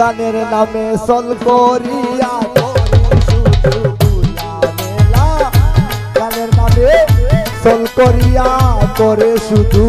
গানের নামে সল করিয়া। গানের নামে সল করিয়া করে শুধু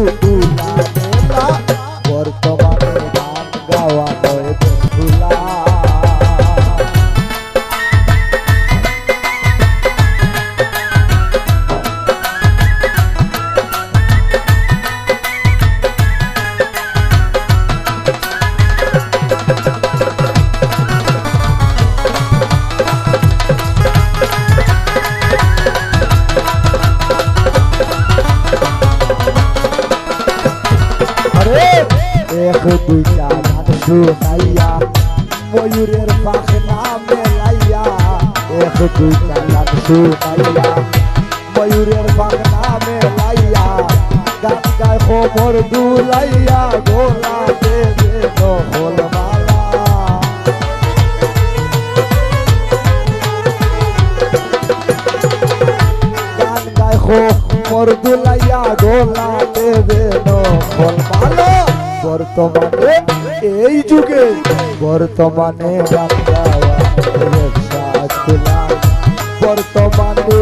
এক দুইটা গান শুনাইয়া ময়ূরের পাখনা মেলাইয়া এক দুইটা গান শুনাইয়া ময়ূরের পাখনা মেলাইয়া গান গায় খবর দুলাইয়া গোলা দেবে নহল মালা গান গায় খো মোর দুলাইয়া গোলা দেবে নকল ভালো বর্তমানে এই যুগে বর্তমানে বর্তমানে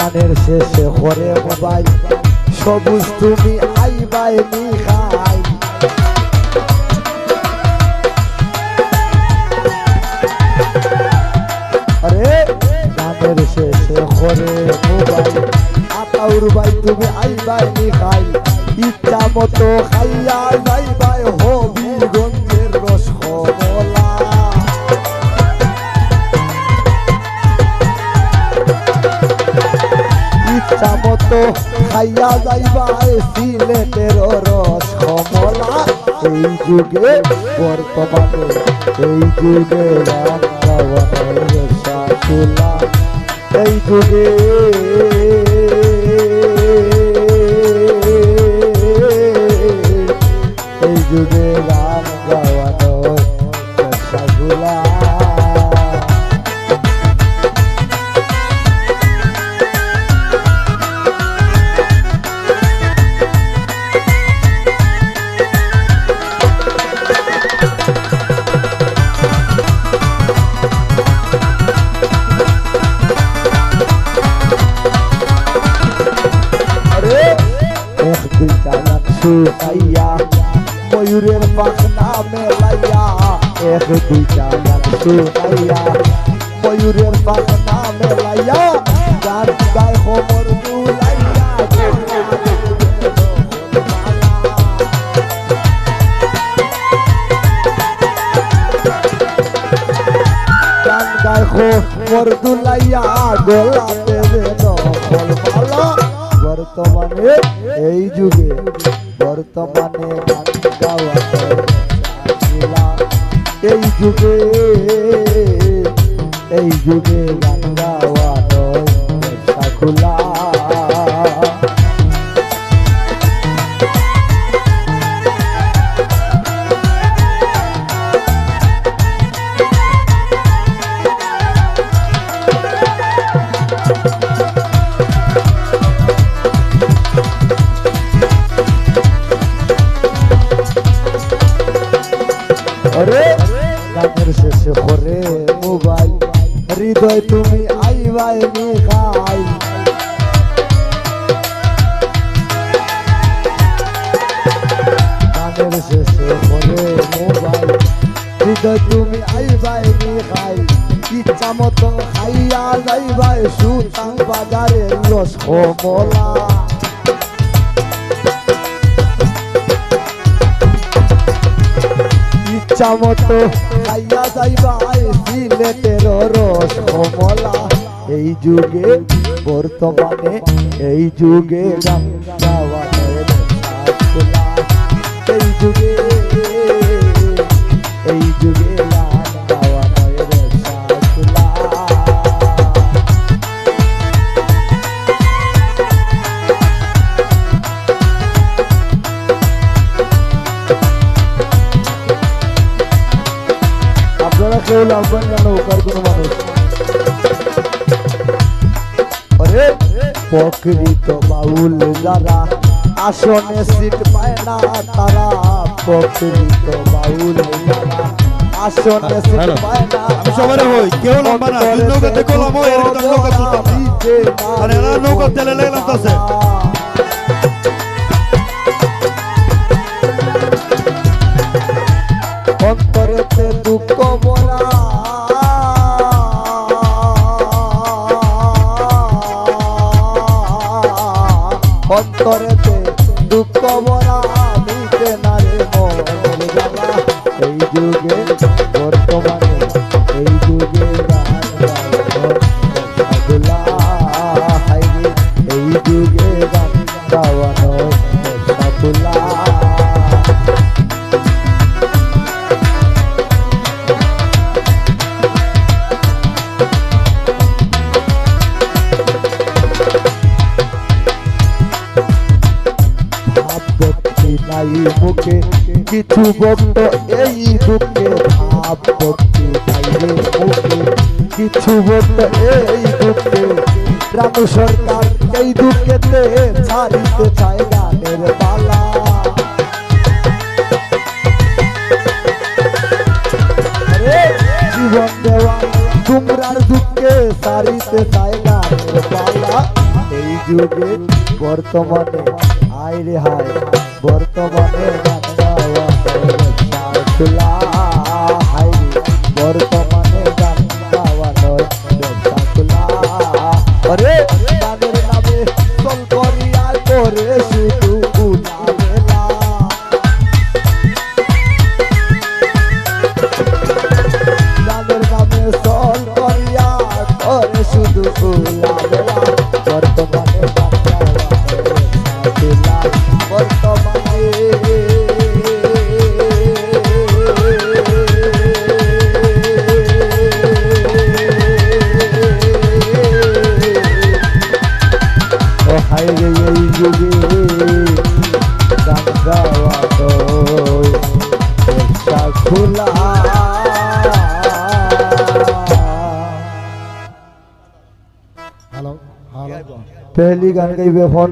গানের শেষে করে মোবাইল। সবুজ তুমি আইবাই নি খাই। আরে, গানের শেষে করে মোবাইল। আতাউর ভাই তুমি আইবাই নি খাই। ইচ্ছা মতো খাইয়া যাইবাই খাইয়া যাইবা সিলেটের রস কমলা। এই যুগে বর্তমানে, এই যুগে রাম এই যুগে এই যুগে চালাক শুকাইয়া ময়ূরের পাখনা মেলাইয়া এক দুই চালাক শুকাইয়া ময়ূরের পাখনা মেলাইয়া গান গায় খবর দুলাইয়া গান গায় খবর দুলাইয়া গোলা দেবে নকল মালা বর্তমানে এই যুগে বর্তমানে। এই যুগে এই যুগে গান গাওয়া নয় খোলা গানের শেষে করে মোবাইল, হৃদয় তুমি আইবাই নি খাই গানের শেষে করে মোবাইল, হৃদয় তুমি আইবাই নি ইচ্ছা মতো খাইয়া যাইবাই সুতাং বাজারের রস কমলা চামতো। মতো খাইয়া যাইবাই সিলেটের রস কমলা। এই যুগে বর্তমানে, এই যুগে এই যুগে এই যুগে কেউ লাভবান না নৌকার কোনো মানুষ আরে প্রকৃত বাউল যারা আসনে সিট পায় না তারা প্রকৃত বাউল আসনে সিট পায় না আমি সবারে হই, কেউ লম্বা না, দুই নৌকা তুলতাম আর এরা নৌকা তেলে। অন্তরেতে দুঃখ বলা মিটে না রে যুগে বর্তমানে মুখে কিছু বক্ত এই দুঃখে ভাব ভক্তি নাই রে মুখে। কিছু বক্ত এই দুঃখে রাম সরকার এই দুঃখেতে ছাড়িতে চায় গানের পালা জীবন দেওয়া তোমরার দুঃখে সারিতে চায় গানের পালা এই যুগে বর্তমানে, হায় রে হায়, বর্তমানে হায় রে বর্তমানে পহলি গান গাইবে ফোন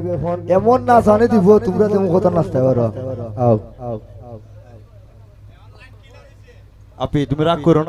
এমন নাচ আনে দিব তোমরা তেমন কথা নাচতে পারো আও আপি তুমি রাগ করো